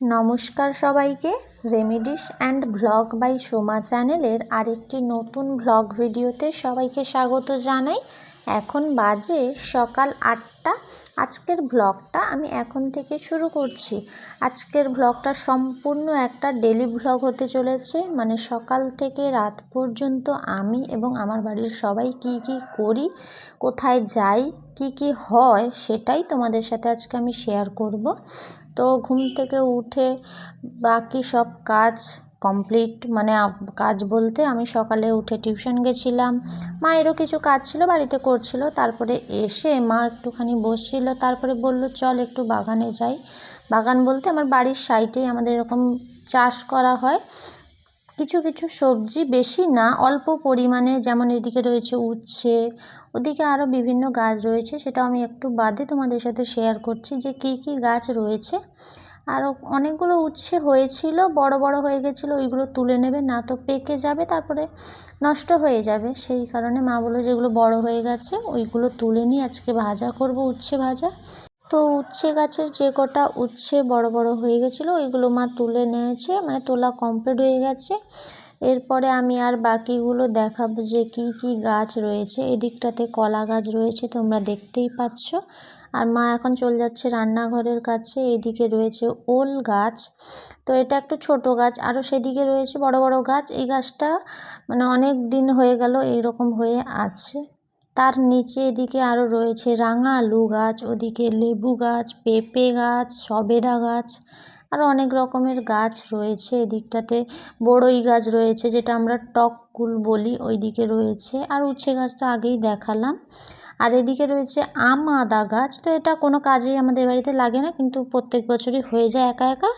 নমস্কার সবাইকে remedies and vlog by Soma চ্যানেলের আরেকটি নতুন ভ্লগ ভিডিওতে সবাইকে স্বাগত জানাই। এখন বাজে সকাল আটটা। আজকের ভ্লগটা আমি এখন থেকে শুরু করছি। আজকের ভ্লগটা সম্পূর্ণ একটা ডেলি ভ্লগ হতে চলেছে। মানে সকাল থেকে রাত পর্যন্ত আমি এবং আমার বাড়ির সবাই কি কি করি, কোথায় যাই, কি কি হয় সেটাই তোমাদের সাথে আজকে আমি শেয়ার করব। তো ঘুম থেকে উঠে বাকি সব কাজ কমপ্লিট মানে কাজ বলতে আমি সকালে উঠে টিউশন গেছিলাম। মায়েরও কিছু কাজ ছিল, বাড়িতে করছিল। তারপরে এসে মা একটুখানি বসছিল। তারপরে বলল, চল একটু বাগানে যাই। বাগান বলতে আমার বাড়ির সাইডেই আমাদের এরকম চাষ করা হয়। কিছু কিছু সবজি বেশি না, অল্প পরিমাণে। যেমন এদিকে রয়েছে উচ্ছে, ওদিকে আরও বিভিন্ন গাছ রয়েছে। সেটা আমি একটু বাদে তোমাদের সাথে শেয়ার করছি যে কী কী গাছ রয়েছে। আর অনেকগুলো উচ্ছে হয়েছিল, বড় বড় হয়ে গেছিল, ওইগুলো তুলে নেবে, না তো পেকে যাবে, তারপরে নষ্ট হয়ে যাবে। সেই কারণে মা বলল, যেগুলো বড় হয়ে গেছে, ওইগুলো তুলে নিয়ে আজকে ভাজা করব, উচ্ছে ভাজা। তো উচ্ছে গাছের যে কটা উচ্ছে বড় বড় হয়ে গেছিল, ওইগুলো মা তুলে নিয়েছে মানে তোলা কমপ্লিট হয়ে গেছে। এরপরে আমি আর বাকিগুলো দেখাবো যে কি কি গাছ রয়েছে। এদিকটাতে কলা গাছ রয়েছে, তোমরা দেখতেই পাচ্ছ। আর মা এখন চলে যাচ্ছে রান্নাঘরের কাছে, এদিকে রয়েছে ওল গাছ। তো এটা একটু ছোট গাছ আরও সেদিকে রয়েছে বড় বড় গাছ। এই গাছটা মানে অনেক দিন হয়ে গেল এইরকম হয়ে আছে। তার নিচে এদিকে আরও রয়েছে রাঙা আলু গাছ, ওদিকে লেবু গাছ, পেঁপে গাছ, সবেদা গাছ আরও অনেক রকমের গাছ রয়েছে এদিকটাতে। বড়ই গাছ রয়েছে যেটা আমরা টককুল বলি ওই দিকে রয়েছে। আর উচ্ছে গাছ তো আগেই দেখালাম। আর এদিকে রয়েছে আম, আদা গাছ। তো এটা কোনো কাজেই আমাদের বাড়িতে লাগে না, কিন্তু প্রত্যেক বছরই হয়ে যায় একা একা।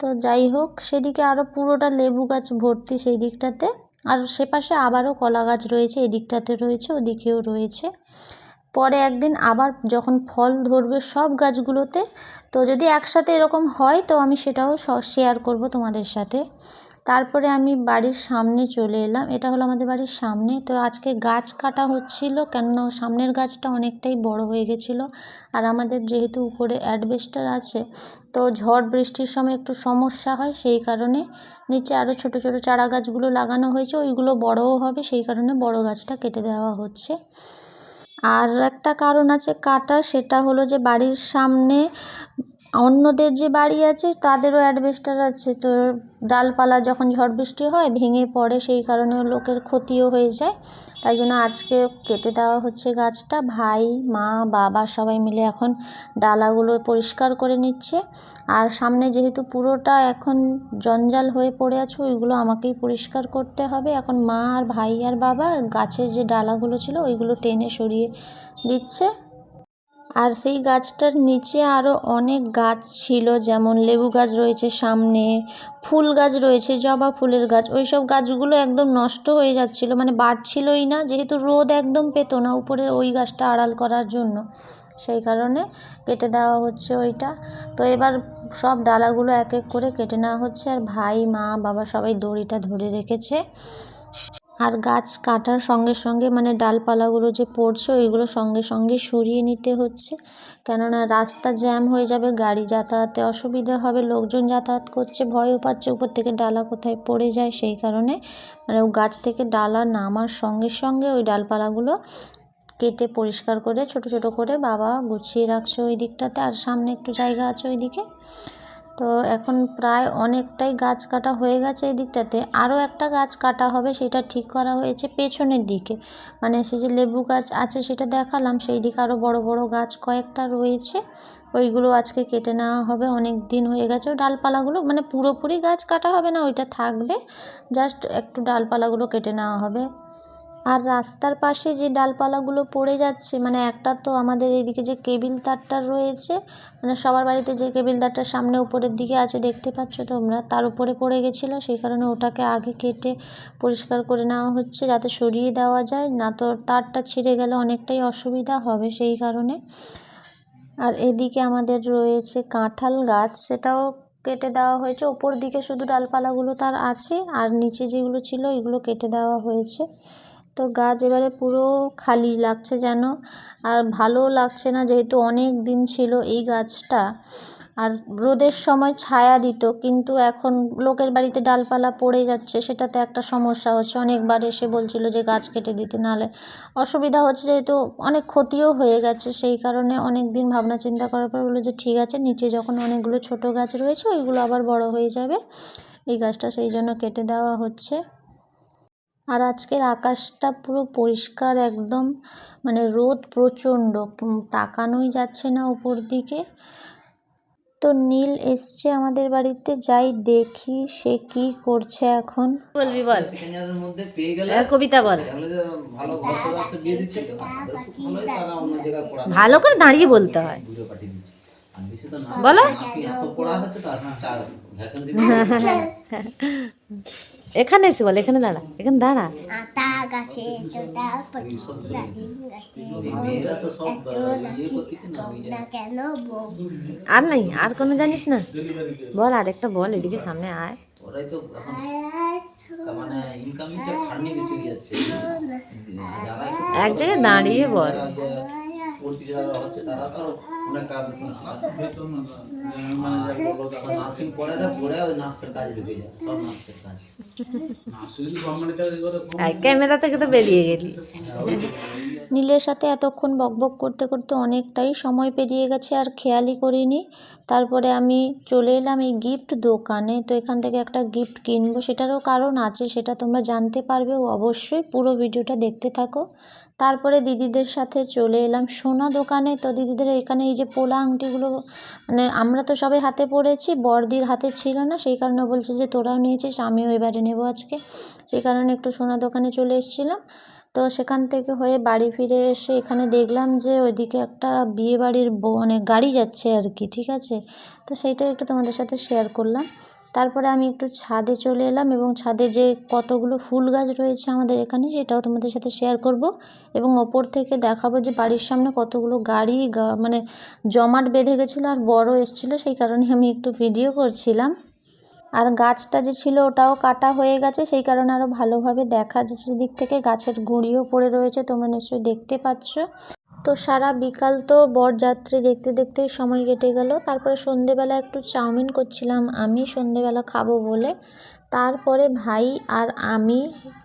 তো যাই হোক, সেদিকে আরও পুরোটা লেবু গাছ ভর্তি সেই দিকটাতে। আর সে পাশে আবারও কলা গাছ রয়েছে, এদিকটাতে রয়েছে, ওদিকেও রয়েছে। পরে একদিন আবার যখন ফল ধরবে সব গাছগুলোতে, তো যদি একসাথে এরকম হয়, তো আমি সেটাও শেয়ার করব তোমাদের সাথে। তারপরে আমি বাড়ির সামনে চলে এলাম। এটা হলো আমাদের বাড়ির সামনে। তো আজকে গাছ কাটা হচ্ছিল, কেননা সামনের গাছটা অনেকটাই বড় হয়ে গেছিল। আর আমাদের যেহেতু উপরে অ্যাডবেস্টার আছে, তো ঝড় বৃষ্টির সময় একটু সমস্যা হয়, সেই কারণে নিচে আরও ছোট ছোট চারা গাছগুলো লাগানো হয়েছে। ওইগুলো বড়ও হবে, সেই কারণে বড় গাছটা কেটে দেওয়া হচ্ছে। আর একটা কারণ আছে কাটা, সেটা হলো যে বাড়ির সামনে অন্যদের যে বাড়ি আছে, তাদেরও অ্যাডবেস্টার আছে। তো ডালপালা যখন ঝড় বৃষ্টি হয়, ভেঙে পড়ে, সেই কারণে লোকের ক্ষতিও হয়ে যায়। তাই জন্য আজকে কেটে দেওয়া হচ্ছে গাছটা। ভাই, মা, বাবা সবাই মিলে এখন ডালাগুলো পরিষ্কার করে নিচ্ছে। আর সামনে যেহেতু পুরোটা এখন জঞ্জাল হয়ে পড়ে আছে, ওইগুলো আমাকেই পরিষ্কার করতে হবে। এখন মা আর ভাই আর বাবা গাছের যে ডালাগুলো ছিল, ওইগুলো টেনে সরিয়ে দিচ্ছে। আর সেই গাছটার নিচে আরও অনেক গাছ ছিল, যেমন লেবু গাছ রয়েছে সামনে, ফুল গাছ রয়েছে, জবা ফুলের গাছ ওই সব গাছগুলো একদম নষ্ট হয়ে যাচ্ছিল মানে বাড়ছিলই না, যেহেতু রোদ একদম পেতো না উপরে ওই গাছটা আড়াল করার জন্য, সেই কারণে কেটে দেওয়া হচ্ছে ওইটা। তো এবার সব ডালাগুলো এক এক করে কেটে নেওয়া হচ্ছে, আর ভাই, মা, বাবা সবাই দড়িটা ধরে রেখেছে। আর গাছ কাটার সঙ্গে সঙ্গে মানে ডালপালাগুলো যে পড়ছে, ওইগুলো সঙ্গে সঙ্গে সরিয়ে নিতে হচ্ছে। কেননা রাস্তা জ্যাম হয়ে যাবে, গাড়ি যাতায়াতে অসুবিধা হবে, লোকজন যাতায়াত করছে, ভয়ও পাচ্ছে, উপর থেকে ডালা কোথায় পড়ে যায় সেই কারণে। মানে গাছ থেকে ডালা নামার সঙ্গে সঙ্গে ওই ডালপালাগুলো কেটে পরিষ্কার করে, ছোট ছোট করে বাবা গুছিয়ে রাখছে ওই দিকটাতে, আর সামনে একটু জায়গা আছে ওই দিকে তো এখন প্রায় অনেকটাই গাছ কাটা হয়ে গেছে এই দিকটাতে। আরও একটা গাছ কাটা হবে, সেটা ঠিক করা হয়েছে পেছনের দিকে। মানে সে যে লেবু গাছ আছে সেটা দেখালাম, সেই দিকে আরও বড় বড় গাছ কয়েকটা রয়েছে। ওইগুলো আজকে কেটে নেওয়া হবে, অনেক দিন হয়ে গেছে। ডালপালাগুলো মানে পুরোপুরি গাছ কাটা হবে না, ওইটা থাকবে। জাস্ট একটু ডালপালাগুলো কেটে নেওয়া হবে। আর রাস্তার পাশে যে ডালপালাগুলো পড়ে যাচ্ছে মানে একটা তো আমাদের এইদিকে যে কেবিল তারটা রয়েছে মানে সবার বাড়িতে যে কেবিল তারটার সামনে উপরের দিকে আছে, দেখতে পাচ্ছ তোমরা, তার উপরে পড়ে গেছিল, সেই কারণে ওটাকে আগে কেটে পরিষ্কার করে নেওয়া হচ্ছে যাতে সরিয়ে দেওয়া যায়, না তো তারটা ছিঁড়ে গেলে অনেকটাই অসুবিধা হবে সেই কারণে। আর এদিকে আমাদের রয়েছে কাঁঠাল গাছ, সেটাও কেটে দেওয়া হয়েছে, ওপর দিকে শুধু ডালপালাগুলো তার আছে, আর নিচে যেগুলো ছিল এগুলো কেটে দেওয়া হয়েছে। তো গাছ এবারে পুরো খালি লাগছে যেন। আর ভালোও লাগছে না যেহেতু অনেক দিন ছিল এই গাছটা। আর রোদের সময় ছায়া দিত, কিন্তু এখন লোকের বাড়িতে ডালপালা পড়ে যাচ্ছে, সেটাতে একটা সমস্যা হচ্ছে। অনেকবার এসে বলছিল যে গাছ কেটে দিতে, নাহলে অসুবিধা হচ্ছে যেহেতু অনেক ক্ষতিও হয়ে গেছে। সেই কারণে অনেক দিন ভাবনা চিন্তা করার পর বলল যে ঠিক আছে, নিচে যখন অনেকগুলো ছোট গাছ রয়েছে, ওইগুলো আবার বড় হয়ে যাবে। এই গাছটা সেই জন্য কেটে দেওয়া হচ্ছে। আর আজকের আকাশটা পুরো পরিষ্কার একদম মানে রোদ প্রচণ্ড তাকানোই যাচ্ছে না উপর দিকে। তো নীল এসছে আমাদের বাড়িতে যাই দেখি সে কি করছে এখন। বলবি বল। আর কবিতা বল। ভালো করে দাঁড়িয়ে বলতে হয়। বলো। এখানে এসে বল এখানে দাঁড়া এখানে দাঁড়া। আতা গাছে ইয়ে আর নাই আর কোনো জানিস না। বল আরেকটা বল এদিকে সামনে আয়। ওরাই তো মানে ইনকামিং চেক ফান্ডিং বেশি যাচ্ছে। এক জায়গায় দাঁড়িয়ে বল। যারা যে পড়তেছে যারা হচ্ছে তারা তো আরও অনেকটা নার্সিং পড়ে না পড়ে ওই নার্সের কাজ ঢুকে যায় সব নার্সের কাজ আয়, ক্যামেরা থেকে তো বেরিয়ে গেলি নীলের সাথে এতক্ষণ বকবক করতে করতে অনেকটাই সময় পেরিয়ে গেছে আর খেয়ালই করিনি। তারপরে আমি চলে এলাম এই গিফট দোকানে। তো এখান থেকে একটা গিফট কিনবো, সেটারও কারণ আছে, সেটা তোমরা জানতে পারবে অবশ্যই পুরো ভিডিওটা দেখতে থাকো। তারপরে দিদিদের সাথে চলে এলাম সোনা দোকানে। তো দিদিদের এখানে এই যে পোলা আংটিগুলো মানে আমরা তো সবাই হাতে পড়েছি বড়দির হাতে ছিল না, সেই কারণে বলছে যে তোরাও নিয়েছিস, আমিও এবারে নেব আজকে। সেই কারণে একটু সোনা দোকানে চলে এসেছিলাম। তো সেখান থেকে হয়ে বাড়ি ফিরে এসে এখানে দেখলাম যে ওইদিকে একটা বিয়ে বাড়ির মানে গাড়ি যাচ্ছে আর কি, ঠিক আছে? তো সেইটা একটু তোমাদের সাথে শেয়ার করলাম। তারপরে আমি একটু ছাদে চলে এলাম এবং ছাদে যে কতগুলো ফুল গাছ রয়েছে আমাদের এখানে সেটাও তোমাদের সাথে শেয়ার করব এবং ওপর থেকে দেখাবো যে বাড়ির সামনে কতগুলো গাড়ি মানে জমাট বেঁধে গেছিল আর বড় এসছিলো, সেই কারণে আমি একটু ভিডিও করছিলাম। আর গাছটা যে ছিল ওটাও কাটা হয়ে গেছে, সেই কারণে আরও ভালোভাবে দেখা যাচ্ছে। দিক থেকে গাছের গুঁড়িও পড়ে রয়েছে, তোমরা নিশ্চয়ই দেখতে পাচ্ছ। তো সারা বিকাল তো বরযাত্রী দেখতে দেখতে সময় কেটে গেল। তারপরে সন্ধেবেলা একটু চাউমিন করছিলাম, আমি সন্ধেবেলা খাব বলে। তারপরে ভাই আর আমি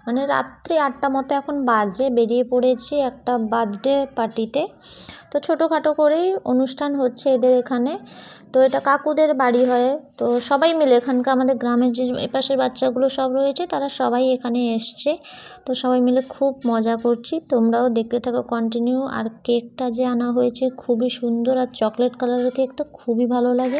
মানে রাত্রি আটটা মতো এখন বাজে, বেরিয়ে পড়েছি একটা বার্থডে পার্টিতে তো ছোটোখাটো করেই অনুষ্ঠান হচ্ছে এদের এখানে। তো এটা কাকুদের বাড়ি হয়। তো সবাই মিলে এখানকার আমাদের গ্রামের যে এপাশের বাচ্চাগুলো সব রয়েছে, তারা সবাই এখানে এসছে। তো সবাই মিলে খুব মজা করছি। তোমরাও দেখতে থাকো কন্টিনিউ আর কেকটা যে আনা হয়েছে খুবই সুন্দর, আর চকলেট কালারের কেক তো খুবই ভালো লাগে।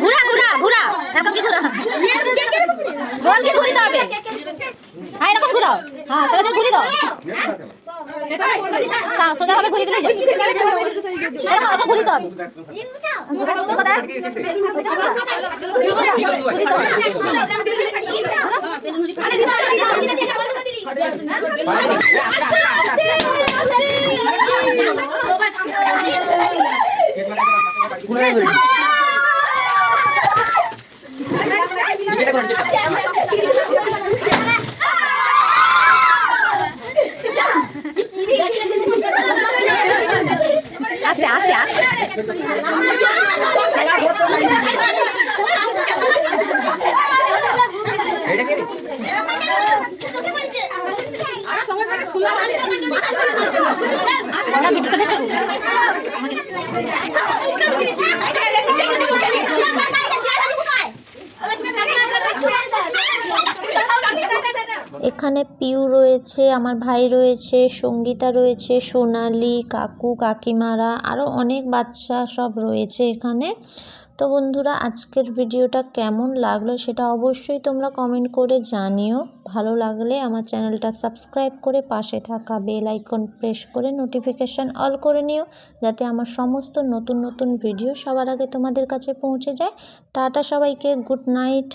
ঘুরা ঘুরা ঘুরা এরকম কি ঘুরা গোল কি ঘুরি দাও হ্যাঁ এরকম ঘুরাও হ্যাঁ সোজা ঘুরি দাও হ্যাঁ, সোজা ভাবে ঘুরি দিলে এরকম এরকম ঘুরি দাও আস্তে আস্তে আস্তে। ওরা ভিডিওটা দেখো। এখানে পিউ রয়েছে, আমার ভাই রয়েছে, সঙ্গীতা রয়েছে, সোনালি, কাকু, কাকিমারা আরও অনেক বাচ্চা সব রয়েছে এখানে। তো বন্ধুরা, আজকের ভিডিওটা কেমন লাগল সেটা অবশ্যই তোমরা কমেন্ট করে জানিও। ভালো লাগলে আমার চ্যানেলটা সাবস্ক্রাইব করে পাশে থাকা বেল আইকন প্রেস করে নোটিফিকেশান অল করে নিও, যাতে আমার সমস্ত নতুন নতুন ভিডিও সবার আগে তোমাদের কাছে পৌঁছে যায়। টাটা সবাইকে গুড নাইট